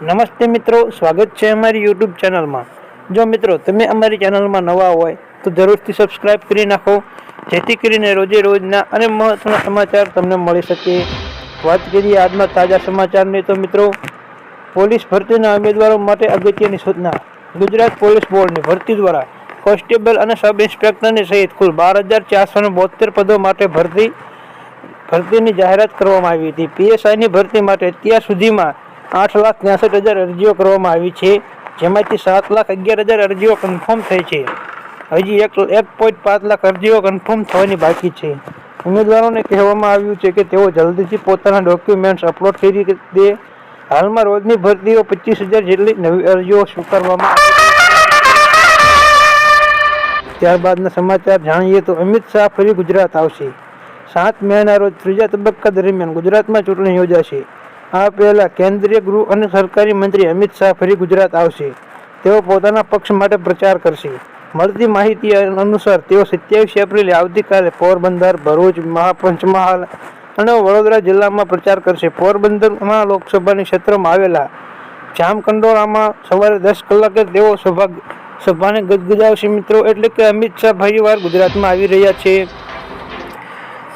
નમસ્તે મિત્રો, સ્વાગત છે અમારી યુટ્યુબ ચેનલમાં. જો મિત્રો, તમે અમારી ચેનલમાં નવા હોય, તો જરૂરથી સબસ્ક્રાઇબ કરી નાખો. જેથી કરીને રોજે રોજના અને મહત્વના સમાચાર તમને મળી શકે. વાત કરીએ આજના તાજા સમાચારની, તો મિત્રો, પોલીસ ભરતીના ઉમેદવારો માટે અગત્યની સૂચના. ગુજરાત પોલીસ બોર્ડની ભરતી દ્વારા કોન્સ્ટેબલ અને સબ ઇન્સ્પેક્ટરની સહિત કુલ બાર હજાર ચારસો બોતેર પદો માટે ભરતી, ભરતીની જાહેરાત કરવામાં આવી હતી. પીએસઆઈની ભરતી માટે અત્યાર સુધીમાં આઠ લાખ ત્રેસઠ હજાર અરજીઓ કરવામાં આવી છે, જેમાંથી સાત લાખ અગિયાર હજાર અરજીઓ કન્ફર્મ થઈ છે. હજી એક એક પોઈન્ટ પાંચ લાખ અરજીઓ કન્ફર્મ થવાની બાકી છે. ઉમેદવારોને કહેવામાં આવ્યું છે કે તેઓ જલ્દીથી પોતાના ડોક્યુમેન્ટ્સ અપલોડ કરી દે. હાલમાં રોજની ભરતીઓ પચીસ હજાર જેટલી નવી અરજીઓ સ્વીકારવામાં ત્યારબાદના સમાચાર જાણીએ તો અમિત શાહ ફરી ગુજરાત આવશે. સાત મેના રોજ ત્રીજા તબક્કા દરમિયાન ગુજરાતમાં ચૂંટણી યોજાશે. આ પહેલાં કેન્દ્રીય ગૃહ અને સરકારી મંત્રી અમિત શાહ ફરી ગુજરાત આવશે. તેઓ પોતાના પક્ષ માટે પ્રચાર કરશે. મળતી માહિતી અનુસાર તેઓ સત્યાવીસ એપ્રિલે આવતીકાલે પોરબંદર, ભરૂચ મહાપંચમહાલ અને વડોદરા જિલ્લામાં પ્રચાર કરશે. પોરબંદરમાં લોકસભાની ક્ષેત્રમાં આવેલા જામકંડોરામાં સવારે દસ કલાકે તેઓ સભા, સભાને ગદગદાવશે. મિત્રો, એટલે કે અમિત શાહ ફરીવાર ગુજરાતમાં આવી રહ્યા છે.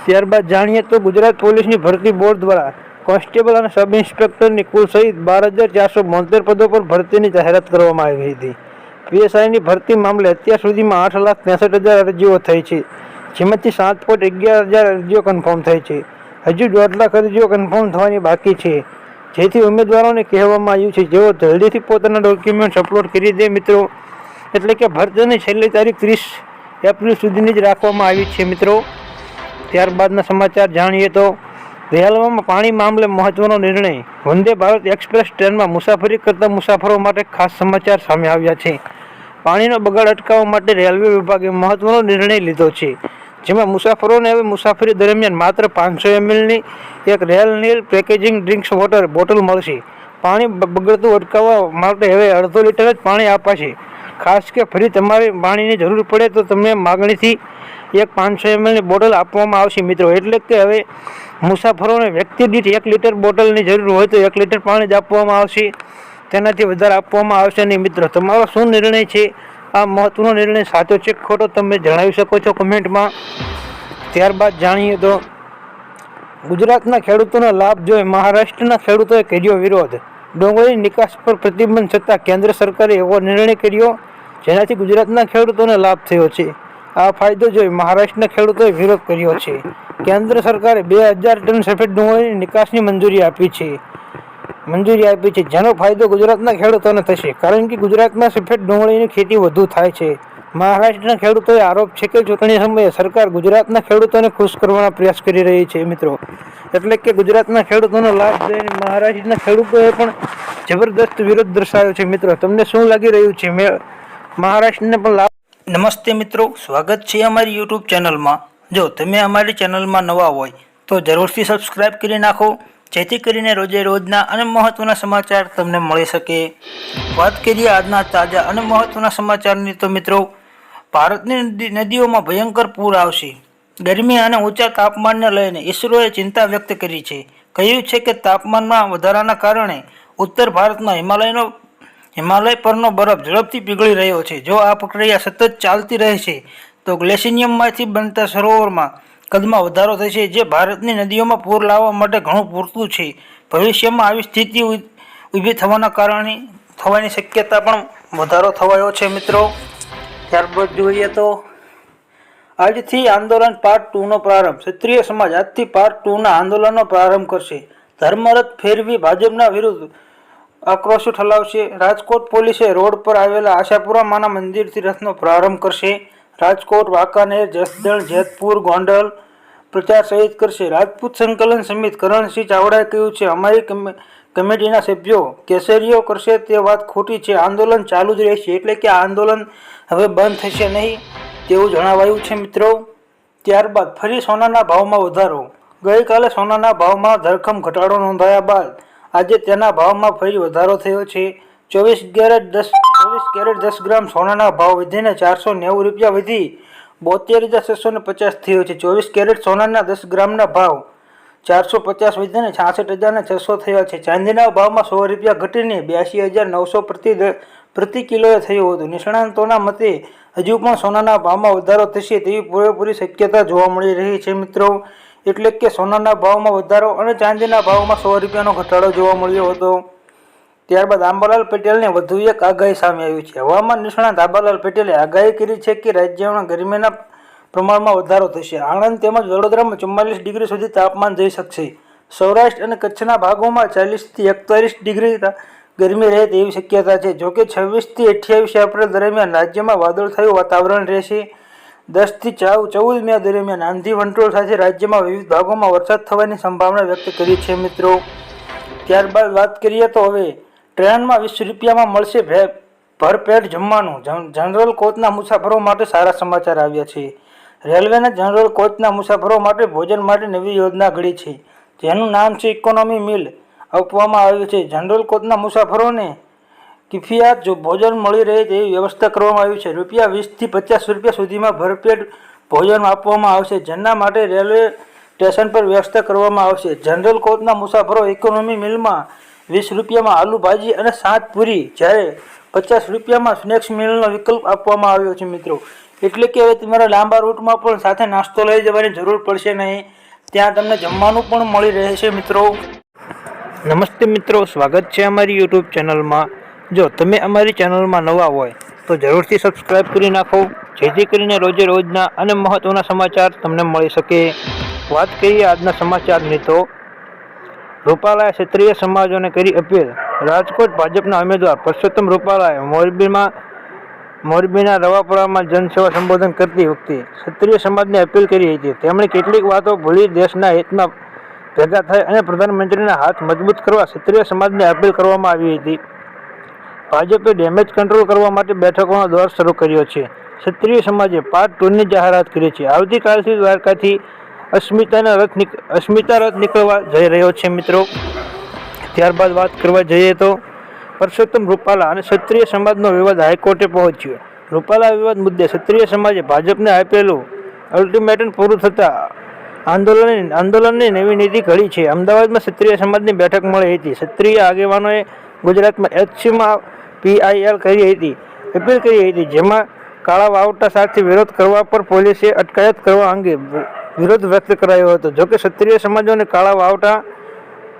ત્યારબાદ જાણીએ તો ગુજરાત પોલીસની ભરતી બોર્ડ દ્વારા કોન્સ્ટેબલ અને સબ ઇન્સ્પેક્ટરની કુલ સહિત બાર હજાર ચારસો બોતેર પદો પર ભરતીની જાહેરાત કરવામાં આવી હતી. પીએસઆઈની ભરતી મામલે અત્યાર સુધીમાં આઠ લાખ ત્રેસઠ હજાર અરજીઓ થઈ છે. જેમાંથી સાત પોઈન્ટ અગિયાર હજાર અરજીઓ કન્ફર્મ થઈ છે. હજુ દોઢ લાખ અરજીઓ કન્ફર્મ થવાની બાકી છે. જેથી ઉમેદવારોને કહેવામાં આવ્યું છે, જેઓ જલ્દીથી પોતાના ડોક્યુમેન્ટ્સ અપલોડ કરી દે મિત્રો. એટલે કે ભરતીની છેલ્લી તારીખ ત્રીસ એપ્રિલ સુધીની જ રાખવામાં આવી છે મિત્રો. ત્યારબાદના સમાચાર જાણીએ તો રેલવેમાં પાણી મામલે મહત્વનો નિર્ણય. વંદે ભારત એક્સપ્રેસ ટ્રેનમાં મુસાફરી કરતા મુસાફરો માટે ખાસ સમાચાર સામે આવ્યા છે. પાણીનો બગાડ અટકાવવા માટે રેલવે વિભાગે મહત્વનો નિર્ણય લીધો છે. જેમાં મુસાફરોને હવે મુસાફરી દરમિયાન માત્ર પાંચસો એમએલની એક Rail Neer packaging drinks water bottle મળશે. પાણી બગડતું અટકાવવા માટે હવે અડધો લીટર જ પાણી અપાશે ખાસ કે ફરી તમારે પાણીની જરૂર પડે તો તમને માગણીથી એક પાંચસો એમએલની બોટલ આપવામાં આવશે મિત્રો. એટલે કે હવે મુસાફરોને વ્યક્તિ દીઠ એક લીટર બોટલની જરૂર હોય તો એક લીટર પાણી જ આપવામાં આવશે. તેનાથી વધારે આપવામાં આવશે નહીં મિત્રો. તમારો શું નિર્ણય છે? આ મહત્વનો નિર્ણય સાચો છે ખોટો તમે જણાવી શકો છો કમેન્ટમાં. ત્યારબાદ જાણીએ તો ગુજરાતના ખેડૂતોનો લાભ જોઈ મહારાષ્ટ્રના ખેડૂતોએ કર્યો વિરોધ. ડુંગળીની નિકાસ પર પ્રતિબંધ છતાં કેન્દ્ર સરકારે એવો નિર્ણય કર્યો, જેનાથી ગુજરાતના ખેડૂતોને લાભ થયો છે. આ ફાયદો જોઈ મહારાષ્ટ્રના ખેડૂતોએ વિરોધ કર્યો છે. કેન્દ્ર સરકારે બે હજાર ટન સફેદ ડુંગળીની નિકાસની મંજૂરી આપી છે. મંજૂરી આપી છે. જેનો ફાયદો ગુજરાતના ખેડૂતોને થશે, કારણ કે ગુજરાતમાં સફેદ ડુંગળીની ખેતી વધુ થાય છે. મહારાષ્ટ્રના ખેડૂતોએ આરોપ છે કે ચૂંટણી સમયે સરકાર ગુજરાતના ખેડૂતોને ખુશ કરવાનો પ્રયાસ કરી રહી છે, મિત્રો. એટલે કે ગુજરાતના ખેડૂતોનો લાભ લઈને મહારાષ્ટ્રના ખેડૂતોએ પણ જબરદસ્ત વિરોધ દર્શાવ્યો છે, મિત્રો. તમને શું લાગી રહ્યું છે? મેં મહારાષ્ટ્રને પણ લાભ નમસ્તે, મિત્રો. સ્વાગત છે અમારી યુટ્યુબ ચેનલમાં. જો તમે અમારી ચેનલમાં નવા હોય, તો જરૂરથી સબસ્ક્રાઇબ કરી નાખો. જેથી કરીને રોજે રોજના અને મહત્વના સમાચાર તમને મળી શકે. વાત કરીએ આજના તાજા અને મહત્વના સમાચારની તો, મિત્રો ભારતની નદી- નદીઓમાં ભયંકર પૂર આવશે. ગરમી અને ઊંચા તાપમાનને લઈને ઇસરોએ ચિંતા વ્યક્ત કરી છે. કહ્યું છે કે તાપમાનમાં વધારાના કારણે ઉત્તર ભારતમાં હિમાલયનો હિમાલય પરનો બરફ ઝડપથી પીગળી રહ્યો છે. જો આ પ્રક્રિયા સતત ચાલતી રહેશે, તો ગ્લેશિનિયમમાંથી બનતા સરોવરમાં કદમાં વધારો થશે, જે ભારતની નદીઓમાં પૂર લાવવા માટે ઘણું પૂરતું છે. ભવિષ્યમાં આવી સ્થિતિ ઊભી થવાના કારણે થવાની શક્યતા પણ વધારો થવાયો છે, મિત્રો. ત્યારબાદ જોઈએ તો આજથી આંદોલન પાર્ટ ટુનો પ્રારંભ. ક્ષત્રિય સમાજ આજથી પાર્ટ ટુના આંદોલનનો પ્રારંભ કરશે. ધર્મરથ ફેરવી ભાજપના વિરુદ્ધ આક્રોશ ઠલાવશે. રાજકોટ પોલીસે રોડ પર આવેલા આશાપુરામાના મંદિરથી રથનો પ્રારંભ કરશે. રાજકોટ, વાંકાનેર, જસદણ, જેતપુર, ગોંડલ પ્રચાર સહિત કરશે. રાજપૂત સંકલન સમિત કરણસિંહ ચાવડાએ કહ્યું છે, અમારી કમિટીના સભ્યો કેસરીઓ કરશે તે વાત ખોટી છે. આંદોલન ચાલુ જ રહેશે એટલે કે આ આંદોલન હવે બંધ થશે નહીં તેવું જણાવાયું છે મિત્રો. ત્યારબાદ ફરી સોનાના ભાવમાં વધારો. ગઈકાલે સોનાના ભાવમાં ધરખમ ઘટાડો નોંધાયા બાદ આજે તેના ભાવમાં ફરી વધારો થયો છે. ચોવીસ કેરેટ દસ, ચોવીસ કેરેટ દસ ગ્રામ સોનાના ભાવ વધીને ચારસો નેવું રૂપિયા વધી બોતેર હજાર છસો ને પચાસ થયો છે. ચોવીસ કેરેટ સોનાના દસ ગ્રામના ભાવ ચારસો પચાસ વધીને છાસઠ હજારને છસો થયા છે. ચાંદીના ભાવમાં સો રૂપિયા ઘટીને બ્યાસી હજાર નવસો પ્રતિ પ્રતિ કિલોએ થયું હતું. નિષ્ણાંતોના મતે હજુ પણ સોનાના ભાવમાં વધારો થશે તેવી પૂરેપૂરી શક્યતા જોવા મળી રહી છે મિત્રો. એટલે કે સોનાના ભાવમાં વધારો અને ચાંદીના ભાવમાં સો રૂપિયાનો ઘટાડો જોવા મળ્યો હતો. ત્યારબાદ આંબાલાલ પટેલને વધુ એક આગાહી સામે આવી છે. હવામાન નિષ્ણાંત આંબાલાલ પટેલે આગાહી કરી છે કે રાજ્યમાં ગરમીના પ્રમાણમાં વધારો થશે. આણંદ તેમજ વડોદરામાં ચુમ્માલીસ ડિગ્રી સુધી તાપમાન જઈ શકશે. સૌરાષ્ટ્ર અને કચ્છના ભાગોમાં ચાલીસથી એકતાલીસ ડિગ્રી ગરમી રહે તેવી શક્યતા છે. જોકે છવ્વીસથી અઠ્યાવીસ એપ્રિલ દરમિયાન રાજ્યમાં વાદળછાયું વાતાવરણ રહેશે. દસથી ચાવ ચૌદ મે દરમિયાન આંધી વંટોળ સાથે રાજ્યમાં વિવિધ ભાગોમાં વરસાદ થવાની સંભાવના વ્યક્ત કરી છે મિત્રો. ત્યારબાદ વાત કરીએ તો હવે ટ્રેનમાં વીસ રૂપિયામાં મળશે ભરપેટ જમવાનું. જનરલ કોચના મુસાફરો માટે સારા સમાચાર આવ્યા છે. રેલવેના જનરલ કોચના મુસાફરો માટે ભોજન માટે નવી યોજના ઘડી છે, જેનું નામ છે ઇકોનોમી મિલ. આપવામાં આવ્યું છે. જનરલ કોચના મુસાફરોને કિફિયાત, જો ભોજન મળી રહે તેવી વ્યવસ્થા કરવામાં આવી છે. રૂપિયા વીસથી પચાસ રૂપિયા સુધીમાં ભરપેટ ભોજન આપવામાં આવશે, જેના માટે રેલવે સ્ટેશન પર વ્યવસ્થા કરવામાં આવશે. જનરલ કોચના મુસાફરો ઇકોનોમી મિલમાં વીસ રૂપિયામાં આલુ ભાજી અને સાત પૂરી, જ્યારે પચાસ રૂપિયામાં સ્નેક્સ મિલનો વિકલ્પ આપવામાં આવ્યો છે, મિત્રો. એટલે કે હવે તમારા લાંબા રૂટમાં પણ સાથે નાસ્તો લઈ જવાની જરૂર પડશે નહીં. ત્યાં તમને જમવાનું પણ મળી રહેશે મિત્રો. નમસ્તે મિત્રો, સ્વાગત છે અમારી યુટ્યુબ ચેનલમાં. જો તમે અમારી ચેનલમાં નવા હોય, તો જરૂરથી સબસ્ક્રાઈબ કરી નાખો. જેથી કરીને રોજે રોજના અને મહત્ત્વના સમાચાર તમને મળી શકે. વાત કરીએ આજના સમાચારની તો, રૂપાલાએ ક્ષત્રિય સમાજોને કરી અપીલ. રાજકોટ ભાજપના ઉમેદવાર પરસોત્તમ રૂપાલાએ મોરબીમાં મોરબીના રવાપુરામાં જનસેવા સંબોધન કરતી વખતે ક્ષત્રિય સમાજને અપીલ કરી હતી. તેમણે કેટલીક વાતો ભૂલી દેશના હિતમાં ભેગા થઈ અને પ્રધાનમંત્રીના હાથ મજબૂત કરવા ક્ષત્રિય સમાજને અપીલ કરવામાં આવી હતી. ભાજપે ડેમેજ કંટ્રોલ કરવા માટે બેઠકોનો દોર શરૂ કર્યો છે. ક્ષત્રિય સમાજે પાર્ટ ટુની જાહેરાત કરી છે. આવતીકાલથી દ્વારકાથી અસ્મિતાના રથ અસ્મિતા રથ નીકળવા જઈ રહ્યો છે મિત્રો. ત્યારબાદ વાત કરવા જઈએ તો પરસોત્તમ રૂપાલા અને ક્ષત્રિય સમાજનો વિવાદ હાઈકોર્ટે પહોંચ્યો. રૂપાલા વિવાદ મુદ્દે ક્ષત્રિય સમાજે ભાજપને આપેલું અલ્ટિમેટમ પૂરું થતાં આંદોલન આંદોલનની નવી નીતિ ઘડી છે. અમદાવાદમાં ક્ષત્રિય સમાજની બેઠક મળી હતી. ક્ષત્રિય આગેવાનોએ ગુજરાતમાં એચસીમાં પીઆઈએલ કરી હતી, અપીલ કરી હતી, જેમાં કાળા વાવટા સાથે વિરોધ કરવા પર પોલીસે અટકાયત કરવા અંગે વિરોધ વ્યક્ત કરાયો હતો. જોકે ક્ષત્રિય સમાજોને કાળા વાવટા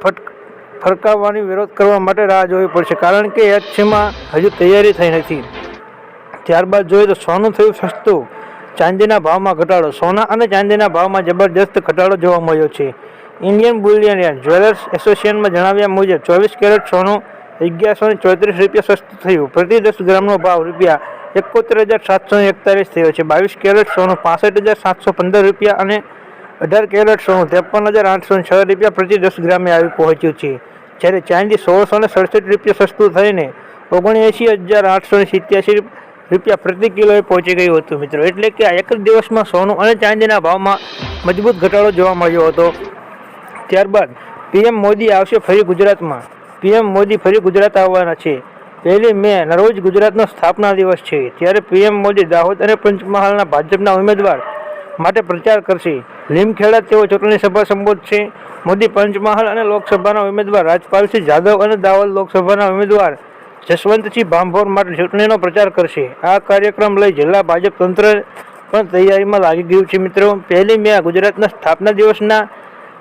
ફટ ફરકાવવાની વિરોધ કરવા માટે રાહ જોવી પડશે. કારણ કે એચસીમાં હજુ તૈયારી થઈ નથી. ત્યારબાદ જોઈએ તો સોનું થયું સસ્તું. ચાંદીના ભાવમાં ઘટાડો. સોના અને ચાંદીના ભાવમાં જબરદસ્ત ઘટાડો જોવા મળ્યો છે. ઇન્ડિયન બુલિયન જ્વેલર્સ એસોસિએશનમાં જણાવ્યા મુજબ, ચોવીસ કેરેટ સોનું અગિયારસો ને ચોત્રીસ રૂપિયા સસ્તું થયું. પ્રતિ દસ ગ્રામનો ભાવ રૂપિયા એકોતેર હજાર સાતસો એકતાલીસ થયો છે. બાવીસ કેરેટ સોનું પાસઠ હજાર સાતસો પંદર રૂપિયા અને અઢાર કેરેટ સોનું, ત્રેપન હજાર આઠસો છ રૂપિયા પ્રતિ દસ ગ્રામે આવી પહોંચ્યું છે. જ્યારે ચાંદી સોળસો ને સડસઠ રૂપિયા સસ્તું થઈને ઓગણએંસી હજાર આઠસો ને સિત્યાસી રૂપિયા પ્રતિ કિલોએ પહોંચી ગયું હતું. મિત્રો, એટલે કે આ એક જ દિવસમાં સોનું અને ચાંદીના ભાવમાં મજબૂત ઘટાડો જોવા મળ્યો હતો. ત્યારબાદ પીએમ મોદી આવશે ફરી ગુજરાતમાં. પીએમ મોદી ફરી ગુજરાત આવવાના છે. પહેલી મે નરોજ ગુજરાતનો સ્થાપના દિવસ છે. ત્યારે પીએમ મોદી દાહોદ અને પંચમહાલના ભાજપના ઉમેદવાર માટે પ્રચાર કરશે. લીમખેડા તેઓ ચૂંટણી સભા સંબોધશે. મોદી પંચમહાલ અને લોકસભાના ઉમેદવાર રાજપાલસિંહ જાદવ અને દાહોદ લોકસભાના ઉમેદવાર જસવંતસિંહ ભાંભોર માટે ચૂંટણીનો પ્રચાર કરશે. આ કાર્યક્રમ લઈ જિલ્લા ભાજપ તંત્ર પણ તૈયારીમાં લાગી ગયું છે મિત્રો. પહેલી મે ગુજરાતના સ્થાપના દિવસના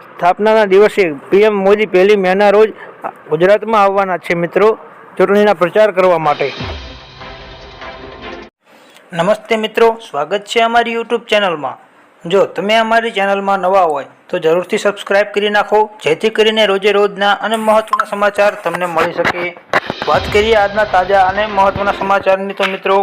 સ્થાપનાના દિવસે પીએમ મોદી પહેલી મેના રોજ ગુજરાતમાં આવવાના છે મિત્રો ચૂંટણીના પ્રચાર કરવા માટે. નમસ્તે મિત્રો. સ્વાગત છે અમારી યુટ્યુબ ચેનલમાં. જો તમે અમારી ચેનલમાં નવા હોય, તો જરૂરથી સબસ્ક્રાઇબ કરી નાખો, જેથી કરીને રોજે રોજના અને મહત્વના સમાચાર તમને મળી શકે. વાત કરીએ આજના તાજા અને મહત્વના સમાચારની તો મિત્રો,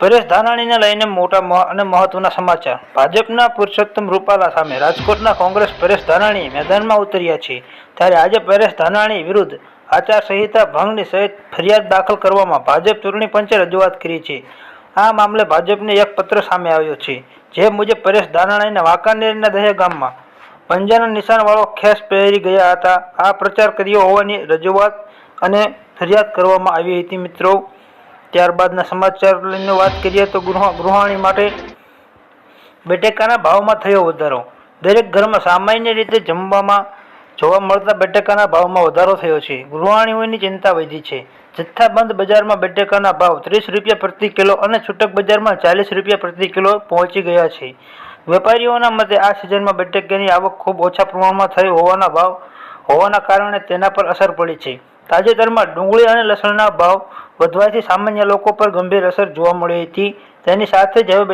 પરેશ ધાનાણીને લઈને મોટા અને મહત્વના સમાચાર. ભાજપના પુરુષોત્તમ રૂપાલા સામે રાજકોટના કોંગ્રેસ પરેશ ધાનાણી મેદાનમાં ઉતર્યા છે. ત્યારે આજે પરેશ ધાનાણી વિરુદ્ધ આચારસંહિતા ભંગની સહિત ફરિયાદ દાખલ કરવામાં ભાજપ ચૂંટણી પંચે રજૂઆત કરી છે. આ મામલે ભાજપને એક પત્ર સામે આવ્યો છે. જે મુજબ પરેશ દાનાણાઈના વાંકાનેરના દહે ગામમાં પંજાના નિશાનવાળો ખેસ પહેરી ગયા હતા. આ પ્રચાર કર્યો હોવાની રજૂઆત અને ફરિયાદ કરવામાં આવી હતી. મિત્રો, ત્યારબાદના સમાચાર લઈને વાત કરીએ તો ગૃહ, ગૃહાણી માટે બેટેકાના ભાવમાં થયો વધારો. દરેક ઘરમાં સામાન્ય રીતે જમવામાં જોવા મળતા બેટેકાના ભાવમાં વધારો થયો છે. ગૃહાણીઓની ચિંતા વધી છે. જથ્થાબંધ બજારમાં બટેકાના ભાવ ત્રીસ રૂપિયા પ્રતિ કિલો અને છૂટક બજારમાં ચાલીસ રૂપિયા પ્રતિ કિલો પહોંચી ગયા છે. વેપારીઓના મતે આ સિઝનમાં બટેકાની આવક ખૂબ ઓછા પ્રમાણમાં થઈ હોવાના ભાવ, હોવાના કારણે તેના પર અસર પડી છે. તાજેતરમાં ડુંગળી અને લસણના ભાવ વધવાથી સામાન્ય લોકો પર ગંભીર અસર જોવા મળી હતી. તેની સાથે જ હવે